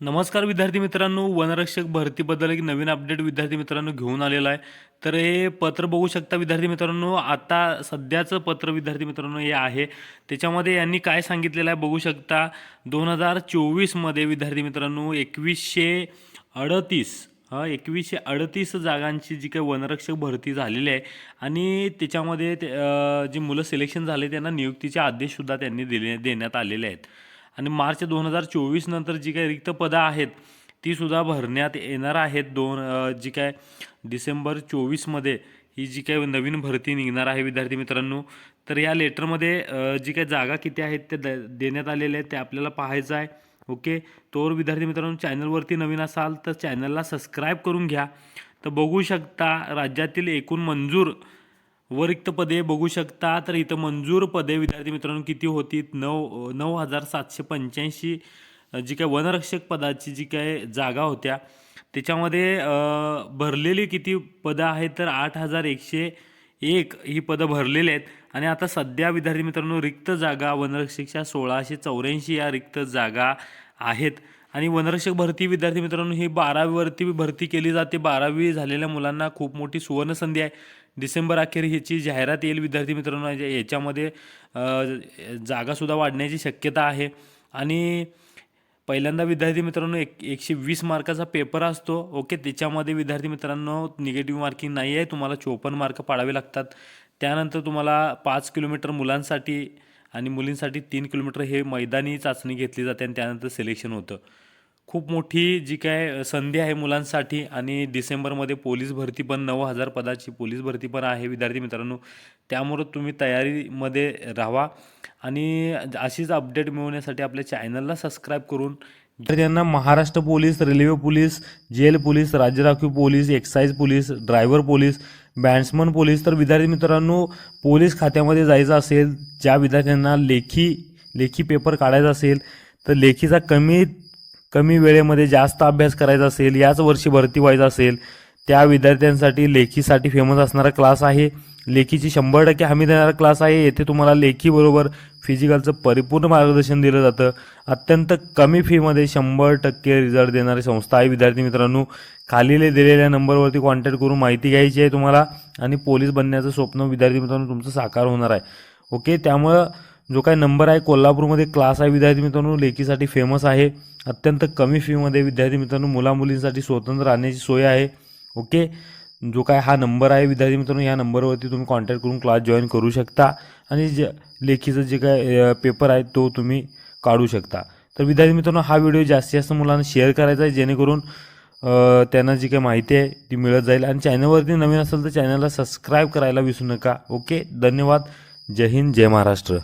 नमस्कार विद्यार्थी मित्रांनो वनरक्षक भरतीबद्दल एक नवीन अपडेट विद्यार्थी मित्रांनो घेऊन आलेलं आहे. तर हे पत्र बघू शकता विद्यार्थी मित्रांनो आता सध्याचं पत्र विद्यार्थी मित्रांनो हे आहे. त्याच्यामध्ये यांनी काय सांगितलेलं आहे बघू शकता. दोन हजार चोवीसमध्ये विद्यार्थी मित्रांनो एकवीसशे अडतीस हां एकवीसशे अडतीस जागांची जी काही वनरक्षक भरती झालेली आहे आणि त्याच्यामध्ये ते जी मुलं सिलेक्शन झाले त्यांना नियुक्तीचे आदेशसुद्धा त्यांनी दिले देण्यात आलेले आहेत. आणि मार्च दोन हजार चोवीस नंतर जी काही रिक्त पदं आहेत ती सुद्धा भरण्यात येणार आहेत. दोन जी काय डिसेंबर चोवीसमध्ये ही जी काही नवीन भरती निघणार आहे विद्यार्थी मित्रांनो तर या लेटरमध्ये जी काही जागा किती आहेत त्या द देण्यात आलेल्या आहेत ते आपल्याला पाहायचं आहे. ओके? तोवर विद्यार्थी मित्रांनो चॅनलवरती नवीन असाल तर चॅनलला सबस्क्राईब करून घ्या. तर बघू शकता राज्यातील एकूण मंजूर व रिक्त पदे बघू शकता. तर इथं मंजूर पदे विद्यार्थी मित्रांनो किती होती? नऊ नऊ हजार सातशे पंच्याऐंशी जी काय वनरक्षक पदाची जी काय जागा होत्या. त्याच्यामध्ये भरलेली किती पदं आहेत? तर आठ हजार एकशे एक ही पदं भरलेली आहेत. आणि आता सध्या विद्यार्थी मित्रांनो रिक्त जागा वनरक्षकच्या सोळाशे चौऱ्याऐंशी या रिक्त जागा आहेत. आणि वनरक्षक भरती विद्यार्थी मित्रांनो ही बारावीवरती भरती केली जाते. बारावी झालेल्या मुलांना खूप मोठी सुवर्णसंधी आहे. डिसेंबर अखेर ह्याची जाहिरात येईल विद्यार्थी मित्रांनो. म्हणजे याच्यामध्ये जागासुद्धा वाढण्याची शक्यता आहे. आणि पहिल्यांदा विद्यार्थी मित्रांनो एक एकशे वीस मार्काचा पेपर असतो. ओके त्याच्यामध्ये विद्यार्थी मित्रांनो निगेटिव्ह मार्किंग नाही आहे. तुम्हाला चोपन्न मार्क पाडावे लागतात. त्यानंतर तुम्हाला पाच किलोमीटर मुलांसाठी आणि मुलींसाठी तीन किलोमीटर हे मैदानी चाचणी घेतली जाते आणि त्यानंतर सिलेक्शन होतं. खूप मोठी जी काय संधी आहे मुलांसाठी आणि डिसेंबरमध्ये पोलीस भरती पण नऊ हजार पदाची पोलीस भरती पण आहे विद्यार्थी मित्रांनो. त्यामुळं तुम्ही तयारीमध्ये राहा आणि अशीच अपडेट मिळवण्यासाठी आपल्या चॅनलला सबस्क्राईब करून त्यांना Maharashtra police railway police jail police राज्य राखीव police excise police driver police batsman police. तर विद्यार्थी मित्रांनो पोलीस खात्यामध्ये जायचं असेल ज्या विद्यार्थ्यांना लेखी लेखी पेपर काढायचा असेल तर लेखीचा कमी कमी वेळेमध्ये जास्त अभ्यास करायचा असेल याच वर्षी भरती व्हायचं असेल त्या विद्यार्थ्यांसाठी लेखीसाठी फेमस असणारा क्लास आहे. लेखीची शंभर टक्के हमी देणारा क्लास आहे. येथे तुम्हाला लेखीबरोबर फिजिकलचं परिपूर्ण मार्गदर्शन दिलं जातं. अत्यंत कमी फीमध्ये शंभर टक्के रिझल्ट देणारी संस्था आहे. विद्यार्थी मित्रांनो खाली दिलेल्या नंबरवरती कॉन्टॅक्ट करून माहिती घ्यायची आहे तुम्हाला आणि पोलीस बनण्याचं स्वप्न विद्यार्थी मित्रांनो तुमचं साकार होणार आहे. ओके त्यामुळं जो काही नंबर आहे कोल्हापूरमध्ये क्लास आहे विद्यार्थी मित्रांनो लेखीसाठी फेमस आहे. अत्यंत कमी फीमध्ये विद्यार्थी मित्रांनो मुलामुलींसाठी स्वतंत्र राहण्याची सोय आहे. ओके जो काय हा नंबर आहे विद्यार्थी मित्रांनो या नंबरवरती तुम्ही कॉन्टॅक्ट करून क्लास जॉईन करू शकता. आणि जे लेखीचं जे काय पेपर आहे तो तुम्ही काढू शकता. तर विद्यार्थी मित्रांनो हा व्हिडिओ जास्तीत जास्त मुलांना शेअर करायचा आहे जेणेकरून त्यांना जी काही माहिती आहे ती मिळत जाईल. आणि चॅनलवरती नवीन असेल तर चॅनलला सबस्क्राईब करायला विसरू नका. ओके धन्यवाद. जय हिंद जय महाराष्ट्र.